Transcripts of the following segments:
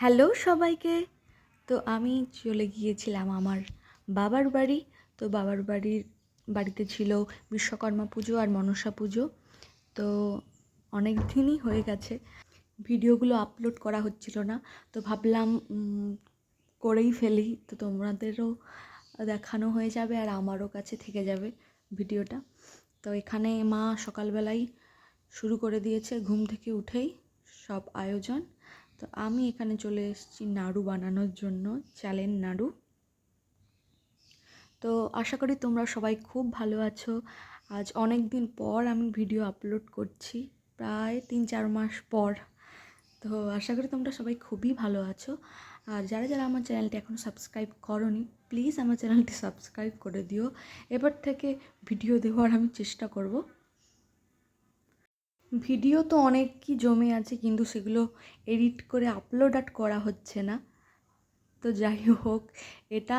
Hello সবাইকে। তো আমি চলে গিয়েছিলাম আমার বাবার বাড়ি। তো বাবার বাড়ির বাড়িতে ছিল বিশ্বকর্মা পুজো আর মনসা পুজো। তো অনেক দিনই হয়ে গেছে। ভিডিওগুলো আপলোড করা হচ্ছিল না। তো ভাবলাম করেই ফেলি। তো তোমাদেরও দেখানো হয়ে যাবে আর আমারও কাছে থেকে যাবে ভিডিওটা। তো এখানে মা সকালবেলাই শুরু করে দিয়েছে। ঘুম থেকে উঠেই সব আয়োজন। তো আমি এখানে চলে এসেছি নাড়ু বানানোর জন্য চালের নাড়ু। তো আশা করি তোমরা সবাই খুব ভালো আছো। আজ অনেক দিন পর আমি ভিডিও আপলোড করছি, প্রায় তিন চার মাস পর। তো আশা করি তোমরা সবাই খুবই ভালো আছো। আর যারা যারা আমার চ্যানেলটি এখনও সাবস্ক্রাইব করনি, প্লিজ আমার চ্যানেলটি সাবস্ক্রাইব করে দিও। এবার থেকে ভিডিও দেওয়ার আমি চেষ্টা করব। ভিডিও তো অনেকই জমে আছে, কিন্তু সেগুলো এডিট করে আপলোড আর করা হচ্ছে না। তো যাই হোক, এটা,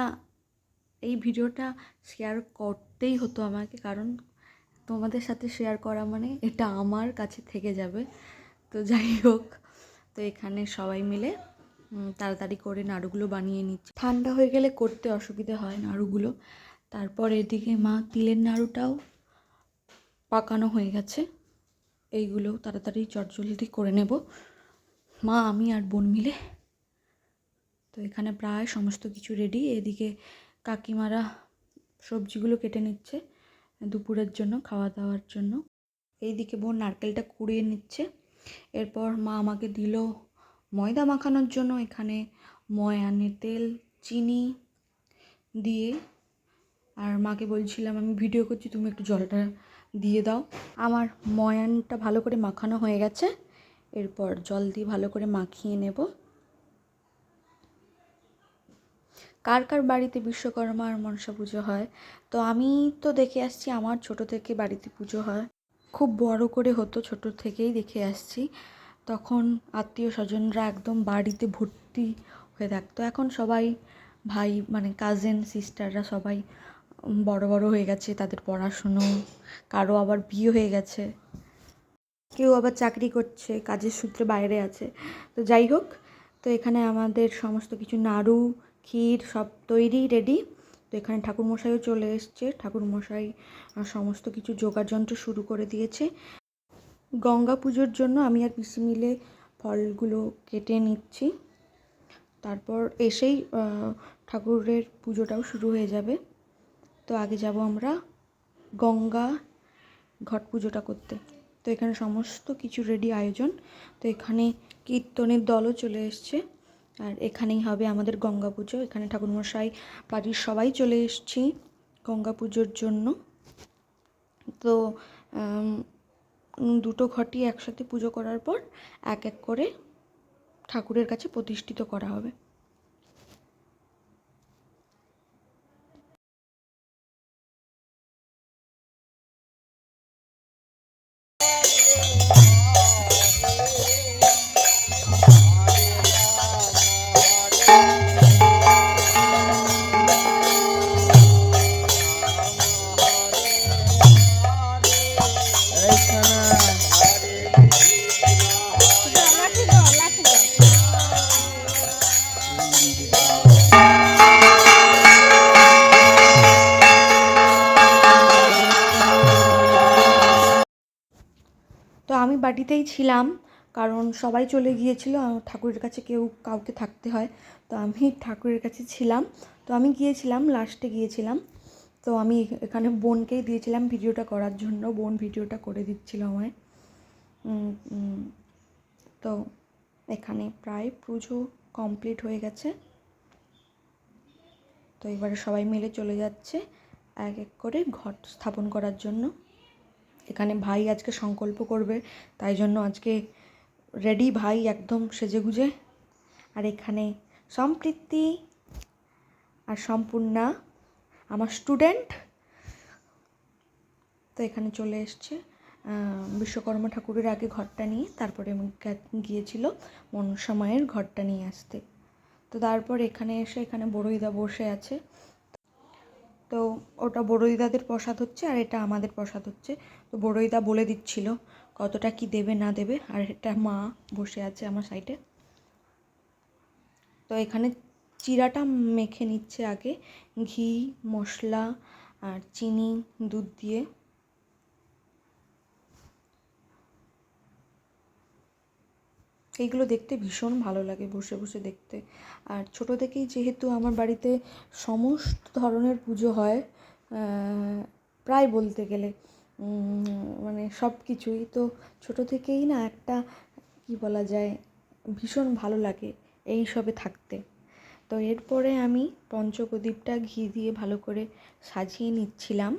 এই ভিডিওটা শেয়ার করতেই হতো আমাকে, কারণ তোমাদের সাথে শেয়ার করা মানে এটা আমার কাছে থেকে যাবে। তো যাই হোক, তো এখানে সবাই মিলে তাড়াতাড়ি করে নাড়ুগুলো বানিয়ে নিচ্ছে। ঠান্ডা হয়ে গেলে করতে অসুবিধে হয় নাড়ুগুলো। তারপর এদিকে মা তিলের নাড়ুটাও পাকানো হয়ে গেছে। এইগুলো তাড়াতাড়ি চটজলদি করে নেব। মা, আমি আর বোন মিলে। তো এখানে প্রায় সমস্ত কিছু রেডি এদিকে কাকিমারা সবজিগুলো কেটে নিচ্ছে দুপুরের জন্য খাওয়া দাওয়ার জন্য। এইদিকে বোন নারকেলটা কুড়িয়ে নিচ্ছে। এরপর মা আমাকে দিল ময়দা মাখানোর জন্য। এখানে ময়ানে তেল, চিনি দিয়ে। আর মাকে বলছিলাম, আমি ভিডিও করছি, তুমি একটু জলটা দিয়ে দাও। আমার ময়ানটা ভালো করে মাখানো হয়ে গেছে। এরপর জল দিয়ে ভালো করে মাখিয়ে নেব। কার কার বাড়িতে বিশ্বকর্মা আর মনসা পুজো হয়? তো আমি তো দেখে আসছি আমার ছোট থেকে বাড়িতে পুজো হয়। খুব বড় করে হতো, ছোট থেকেই দেখে আসছি। তখন আত্মীয় স্বজনরা একদম বাড়িতে ভর্তি হয়ে থাকতো। এখন সবাই ভাই মানে কাজেন সিস্টাররা সবাই বড় বড় হয়ে গেছে তাদের পড়াশুনো, কারও আবার বিয়ে হয়ে গেছে। কেউ আবার চাকরি করছে, কাজের সূত্রে বাইরে আছে। তো যাই হোক, তো এখানে আমাদের সমস্ত কিছু, নাড়ু, ক্ষীর সব তৈরি রেডি তো এখানে ঠাকুরমশাইও চলে এসছে। ঠাকুরমশাই সমস্ত কিছু জোগাড় যন্ত্র শুরু করে দিয়েছে। গঙ্গা পুজোর জন্য আমি আর পিসি মিলে ফলগুলো কেটে নিচ্ছি। তারপর এসেই ঠাকুরের পুজোটাও শুরু হয়ে যাবে। তো আগে যাব আমরা গঙ্গা ঘট পুজোটা করতে। তো এখানে সমস্ত কিছু রেডি আয়োজন। তো এখানে কীর্তনের দলও চলে এসছে। আর এখানেই হবে আমাদের গঙ্গা পুজো। এখানে ঠাকুরমশাই বাড়ির সবাই চলে এসছি গঙ্গা পুজোর জন্য। তো দুটো ঘটই একসাথে পুজো করার পর এক এক করে ঠাকুরের কাছে প্রতিষ্ঠিত করা হবে। বাড়িতেই ছিলাম, কারণ সবাই চলে গিয়েছিল ঠাকুরের কাছে কেউ কাউকে থাকতে হয়। তো আমি ঠাকুরের কাছে ছিলাম। তো আমি গিয়েছিলাম লাস্টে গিয়েছিলাম। তো আমি এখানে বোনকেই দিয়েছিলাম ভিডিওটা করার জন্য, বোন ভিডিওটা করে দিচ্ছিল আমায়। তো এখানে প্রায় পুজো কমপ্লিট হয়ে গেছে। তো এবারে সবাই মিলে চলে যাচ্ছে, এক এক করে ঘট স্থাপন করার জন্য। এখানে ভাই আজকে সংকল্প করবে, তাই জন্য আজকে রেডি ভাই একদম সেজেগুজে। আর এখানে সম্প্রীতি আর সম্পূর্ণা, আমার স্টুডেন্ট তো এখানে চলে এসছে বিশ্বকর্মা ঠাকুরের আগে ঘরটা নিয়ে, তারপরে গিয়েছিল মনসা মায়ের ঘরটা নিয়ে আসতে। তো তারপর এখানে এসে এখানে বড়ইদা বসে আছে। তো ওটা বড়দিদাদের প্রসাদ হচ্ছে আর এটা আমাদের প্রসাদ হচ্ছে। তো বড়দিদা বলে দিচ্ছিল কতটা কি দেবে না দেবে আর এটা মা বসে আছে আমার সাইডে তো এখানে চিরাটা মেখে নিচ্ছে আগে, ঘি, মশলা আর চিনি, দুধ দিয়ে। এইগুলো দেখতে ভীষণ ভালো লাগে বসে বসে দেখতে। আর ছোটো থেকেই যেহেতু আমার বাড়িতে সমস্ত ধরনের পুজো হয় প্রায় বলতে গেলে মানে সব কিছুই, তো ছোটো থেকেই না একটা, কি বলা যায়, ভীষণ ভালো লাগে এই সবে থাকতে। তো এরপরে আমি পঞ্চপ্রদীপটা ঘি দিয়ে ভালো করে সাজিয়ে নিচ্ছিলাম।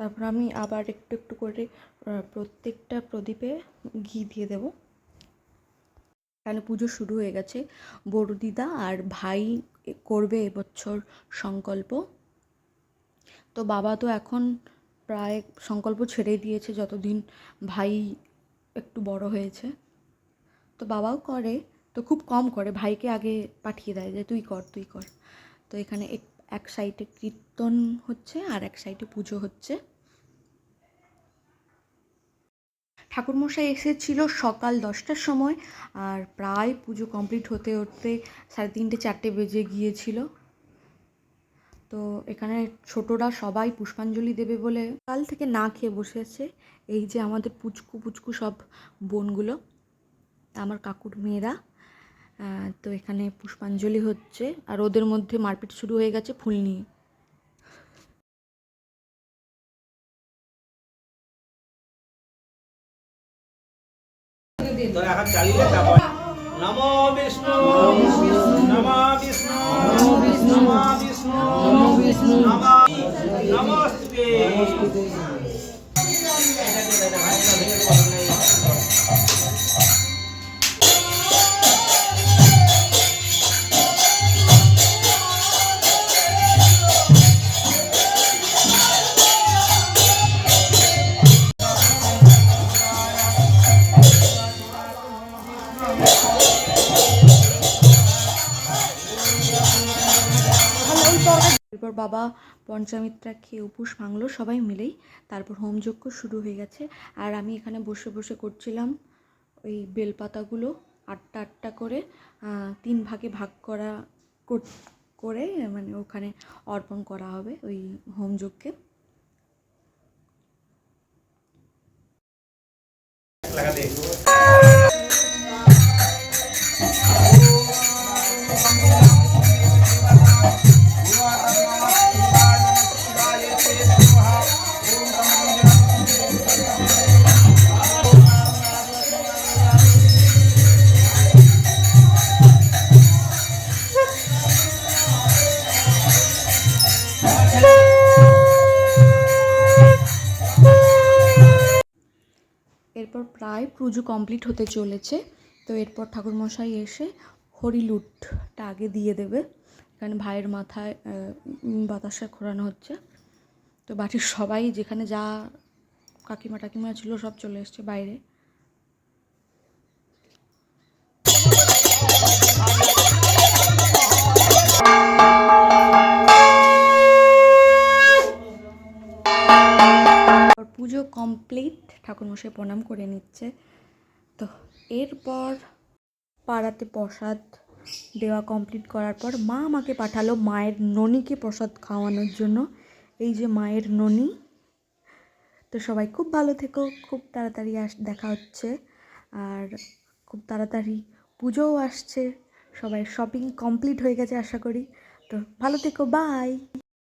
তারপর আমি আবার একটু একটু করে প্রত্যেকটা প্রদীপে ঘি দিয়ে দেব। এখানে পুজো শুরু হয়ে গেছে। বড় দিদা আর ভাই করবে এবছর সংকল্প। তো বাবা তো এখন প্রায় সংকল্প ছেড়েই দিয়েছে যতদিন ভাই একটু বড় হয়েছে। তো বাবাও করে, তো খুব কম করে। ভাইকে আগে পাঠিয়ে দেয় যে, তুই কর তুই কর। তো এখানে এক সাইডে কীর্তন হচ্ছে আর এক সাইডে পুজো হচ্ছে। ঠাকুরমশাই এসেছিল সকাল দশটার সময় আর প্রায় পুজো কমপ্লিট হতে হতে সাড়ে তিনটে, চারটে বেজে গিয়েছিল। তো এখানে ছোটরা সবাই পুষ্পাঞ্জলি দেবে বলে কাল থেকে না খেয়ে বসে আছে। এই যে আমাদের পুচকু পুচকু সব বোনগুলো আমার কাকুর মেয়েরা। তো এখানে পুষ্পাঞ্জলি হচ্ছে আর ওদের মধ্যে মারপিট শুরু হয়ে গেছে ফুল নিয়ে। নমো বিষ্ণু। এরপর বাবা পঞ্চামিত্রা খেয়ে উপোস ভাঙলো, সবাই মিলেই তারপর হোমযজ্ঞ শুরু হয়ে গেছে। আর আমি এখানে বসে বসে করছিলাম ওই বেলপাতাগুলো আটটা আটটা করে তিন ভাগে ভাগ করা, করে মানে ওখানে অর্পণ করা হবে ওই হোমযজ্ঞে প্রায় পুজো কমপ্লিট হতে চলেছে। তো এরপর ঠাকুরমশাই এসে হরিলুটটা আগে দিয়ে দেবে। এখানে ভাইয়ের মাথায় বাতাসা ঘোরানো হচ্ছে। তো বাড়ির সবাই যেখানে যা কাকিমা টাকিমা ছিল সব চলে এসছে বাইরে। পুজো কমপ্লিট। ঠাকুরমশাই প্রণাম করে নিচ্ছে। তো এরপর পাড়াতে প্রসাদ দেওয়া কমপ্লিট করার পর মা আমাকে পাঠালো মায়ের ননিকে প্রসাদ খাওয়ানোর জন্য। এই যে মায়ের ননি। তো সবাই খুব ভালো থেকো, খুব তাড়াতাড়ি আস, দেখা হচ্ছে। আর খুব তাড়াতাড়ি পুজোও আসছে। সবাই শপিং কমপ্লিট হয়ে গেছে আশা করি। তো ভালো থেকো বাই